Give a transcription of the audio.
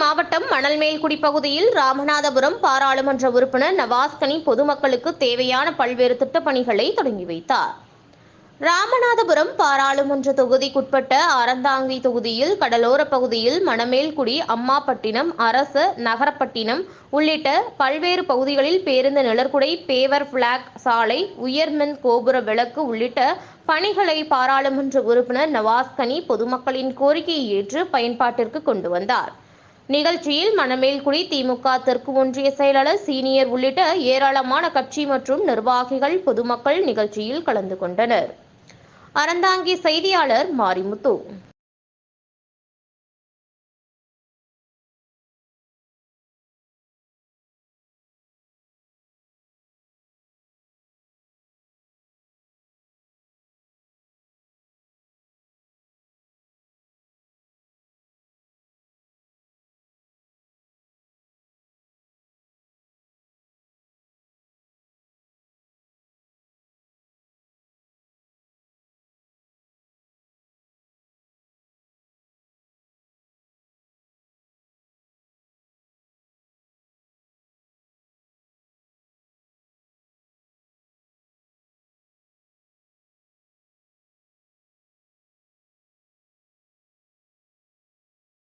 மாவட்டம் மணல்மேல்குடி பகுதியில் ராமநாதபுரம் பாராளுமன்ற உறுப்பினர் நவாஸ்கனி பொதுமக்களுக்கு தேவையான பல்வேறு திட்டப்பணிகளை தொடங்கி வைத்தார். ராமநாதபுரம் பாராளுமன்ற தொகுதிக்குட்பட்ட அறந்தாங்கி தொகுதியில் கடலோர பகுதியில் மணமேல்குடி அம்மாப்பட்டினம் அரசு நகரப்பட்டினம் உள்ளிட்ட பல்வேறு பகுதிகளில் பேருந்து நிழற்குடை பேவர் பிளாக் சாலை உயர்மின் கோபுர விளக்கு உள்ளிட்ட பணிகளை பாராளுமன்ற உறுப்பினர் நவாஸ்கனி பொதுமக்களின் கோரிக்கையை ஏற்று பயன்பாட்டிற்கு கொண்டு வந்தார். நிகழ்ச்சியில் மணமேல்குடி திமுக தெற்கு ஒன்றிய செயலாளர் சீனியர் உள்ளிட்ட ஏராளமான கட்சி மற்றும் நிர்வாகிகள் பொதுமக்கள் நிகழ்ச்சியில் கலந்து கொண்டனர். அறந்தாங்கி செய்தியாளர் மாரிமுத்து.